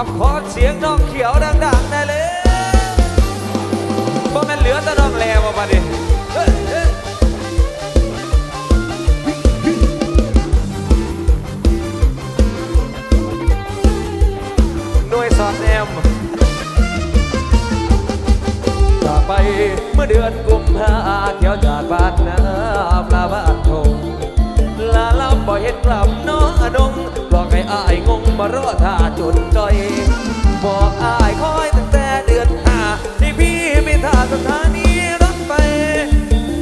เอาขอเสียงน้องเขียวดังๆได้เลยบ่แม่นเหลือแต่น้องแลบ่บัดนี้หน่วยสอดแนมจากไปเมื่อเดือนกุมภาเขียวจากบ้านนาปลาบ้านทง บ่เห็นกลับน้องอดงหลอกให้อายงงมารอท่าจนจ่อยบอกอายคอยตั้งแต่เดือนห้าที่พี่ไม่ท่าสถานีรถไฟ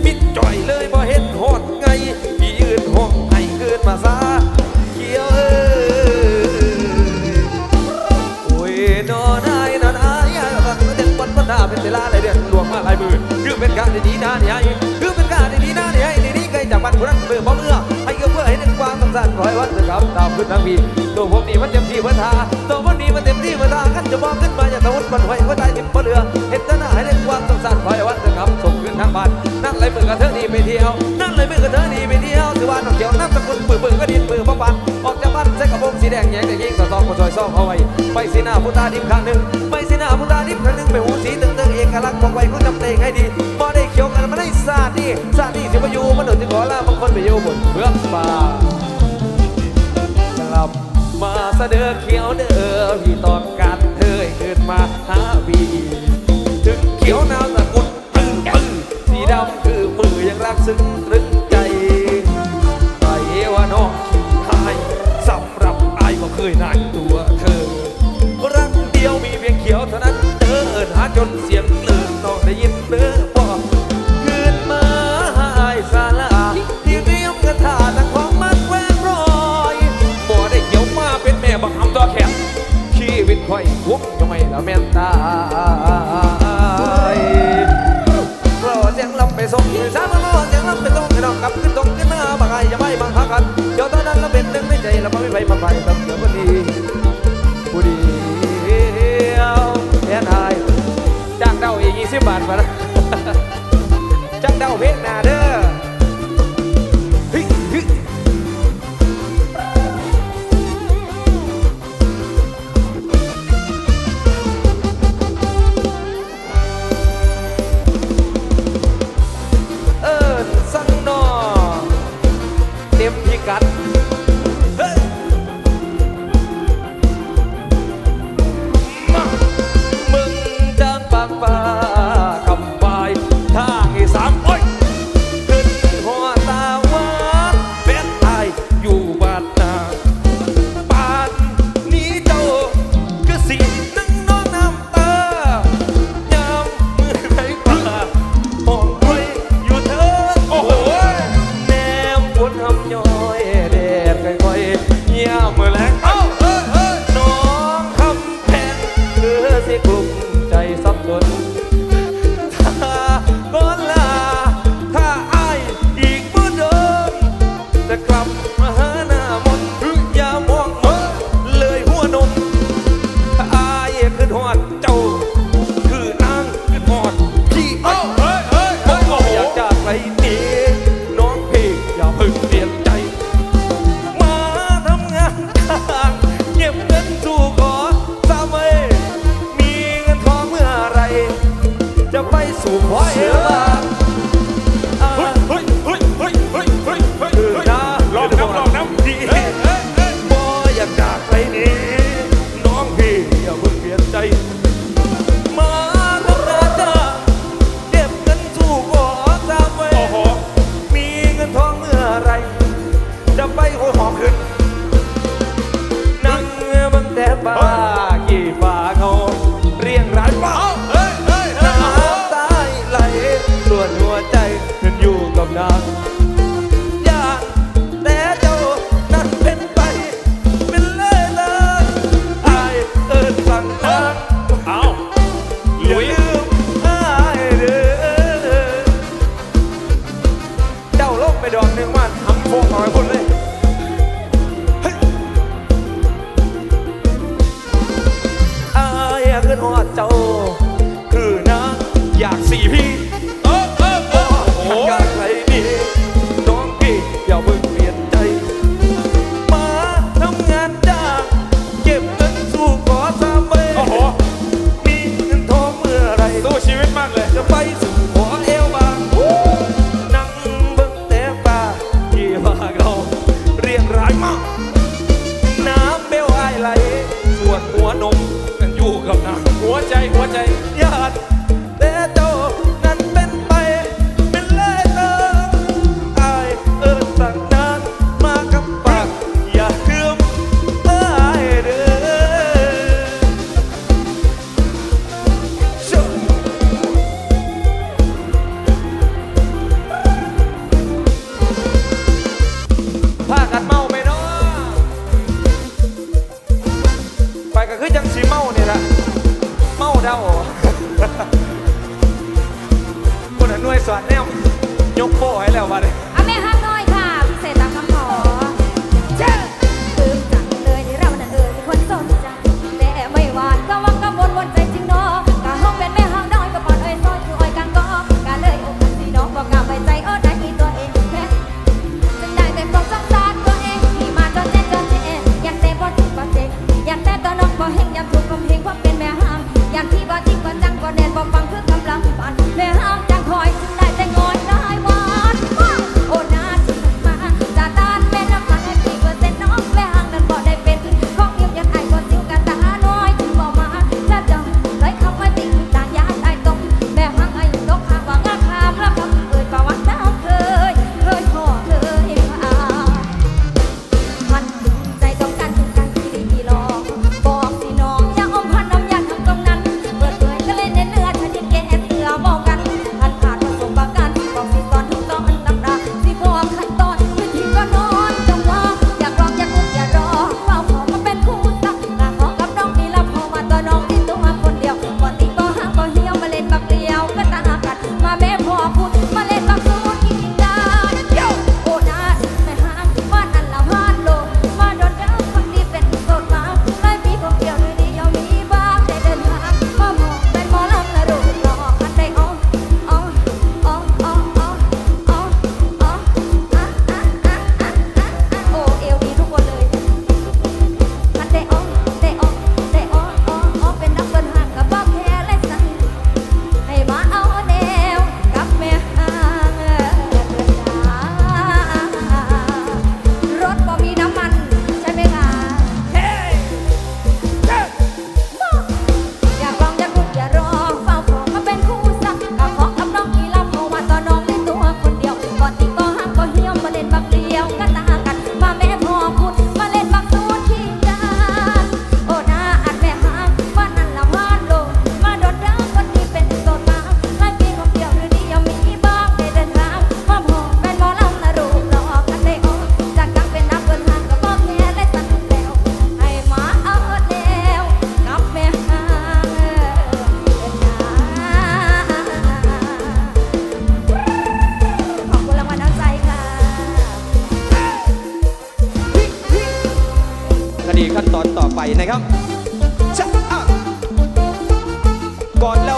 มิดจ่อยเลยบ่เห็นโหดไงพี่ยืนห้องให้เกินมาซาเขียวเอ้โอ้ยนอนอายนอนอายฟังเด็กวันวันหน้าเป็นเวลาหลายเดือนหลวงมาหลายมือคือเป็นการดีๆนะเนี่ยคือเป็นการดีๆนะเนี่ยดีๆไกลจากบ้านคนนั้นเบื่อบ่เมื่อ สำคัญขอให้วันจะกลับตามขึ้นทางพี่ตัวผมนี่มันเต็มที่เพื่อทาตัวผมนี่มันเต็มที่เพื่อทาขันจะมองขึ้นมาอย่าตะวันมันไหว้ว่าใจทิพย์บ่เหลือเห็นต่หน้าให้นึกความสำคัญขอให้วันจะกลับส่งขึ้นทางบ้านนั่นเลยมือกระเทอะนี่ไปเที่ยวนั่นเลยมือกระเทอะนี่ไปเที่ยวถือว่าน้องเขียวน้ำสกุลปืนปืนก็ดินปืนบ้าบันออกจากบ้านใส่กระโปรงสีแดงแยงแต่ยิงต่อซองมาซอยซ่องเอาไว้ไปสีหน้าผู้ตาดิบข้างหนึ่งไปสีหน้าผู้ตาดิบข้างหนึ่งไปหูสีตึงตึงเอกลักษณ์บอกไว้เขาจำเตงให้ดีบ่ได้เขียวกันมาได้ซาดีซาดีสิมาอยู่มันุษย์ที่ขอลาบางคนไปอยู่บนเบื้องฟ้า ลับ มาเสดอเขียวเด้อพี่ตอนการเธอให้ขึ้นมาหาพี่ถึงเขียวนามสกุลตึงตึงสีดำคือมือยังรักซึ้งตรึง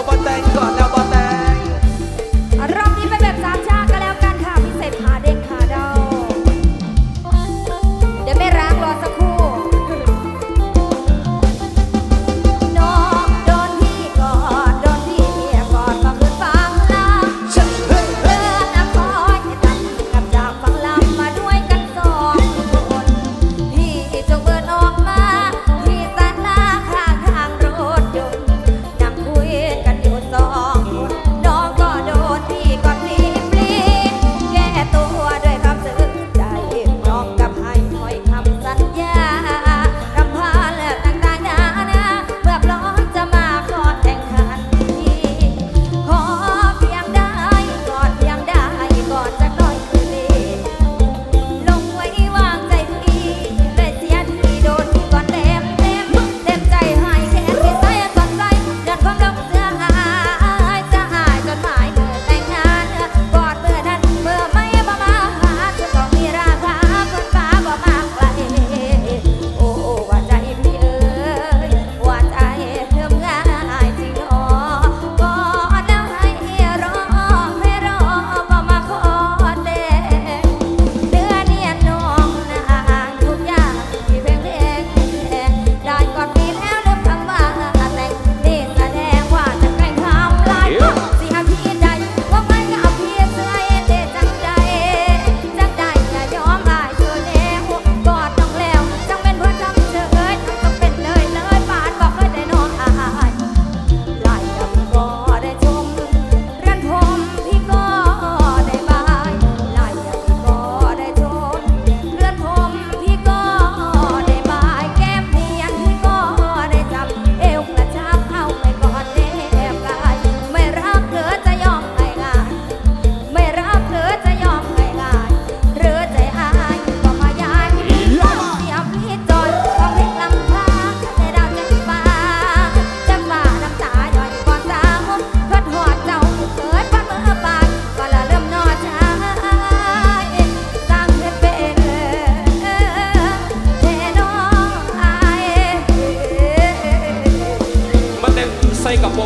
ไป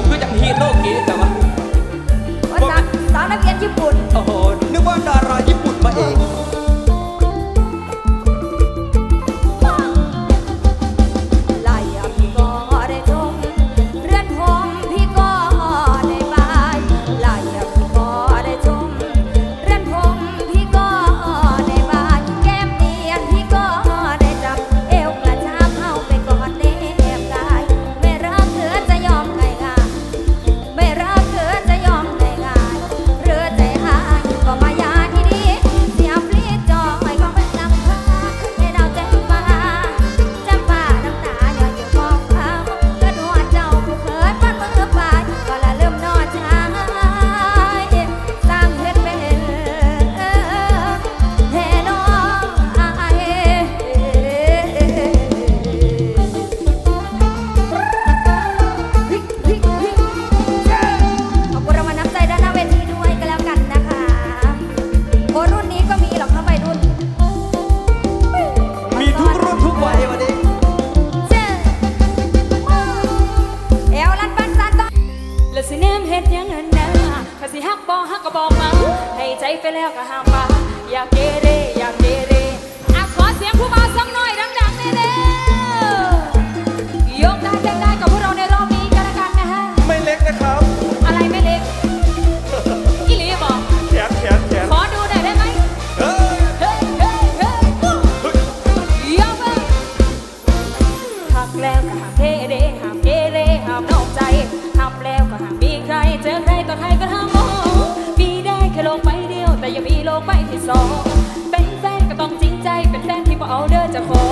คือจังฮีโร่กีแต่ว่า ว่าสาวสาวนักเรียนญี่ปุ่นามเทเดห้ามเกเรห้ามนอกใจห้ามแล้วก็ห้ามมีใคร เจอใครต่อใครก็ห้ามมองมีได้แค่โลกใบเดียว แต่ยังมีโลกใบที่สอง เป็นแฟนก็ต้องจริงใจ เป็นแฟนที่บอเอาเด้อจะขอ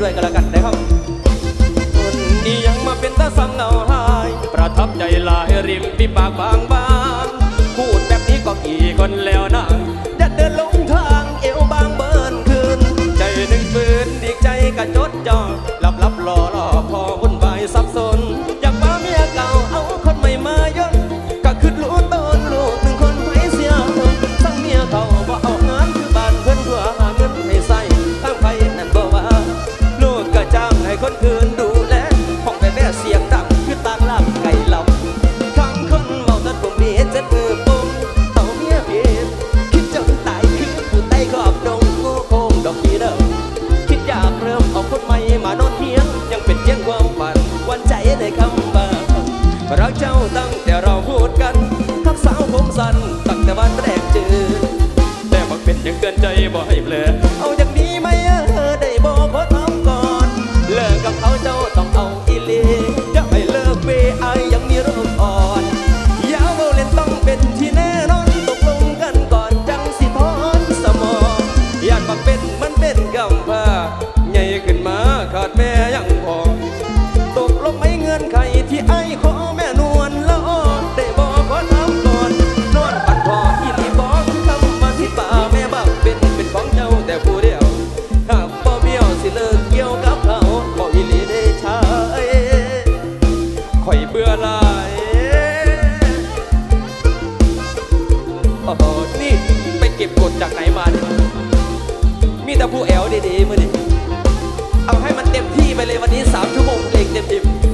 ด้วยก็แล้วกันนะครับคนนี้ยังมาเป็นตาสังเงาหาย ประทับใจลายริมที่ปากบาง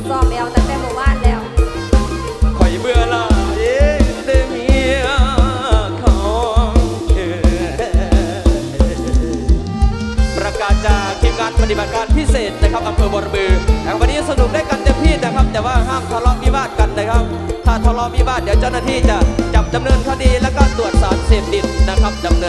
ซ้อมแลแต่เมื่อวาแล้ว คอเบื่อลายแต่เมียของเธอประกาศจากทีมงานปฏิบัติการพิเศษนะครับอำเภอบรบือวันนี้สนุกได้กันเต็มที่นะครับ แต่ว่าห้ามทะเลาะวิวากันนะครับ ถ้าทะเลาะวิวาเดี๋ยวเจ้าหน้าที่จะจับดำเนินคดีแล้วก็ตรวจสารเสพติดนะครับดำเนิน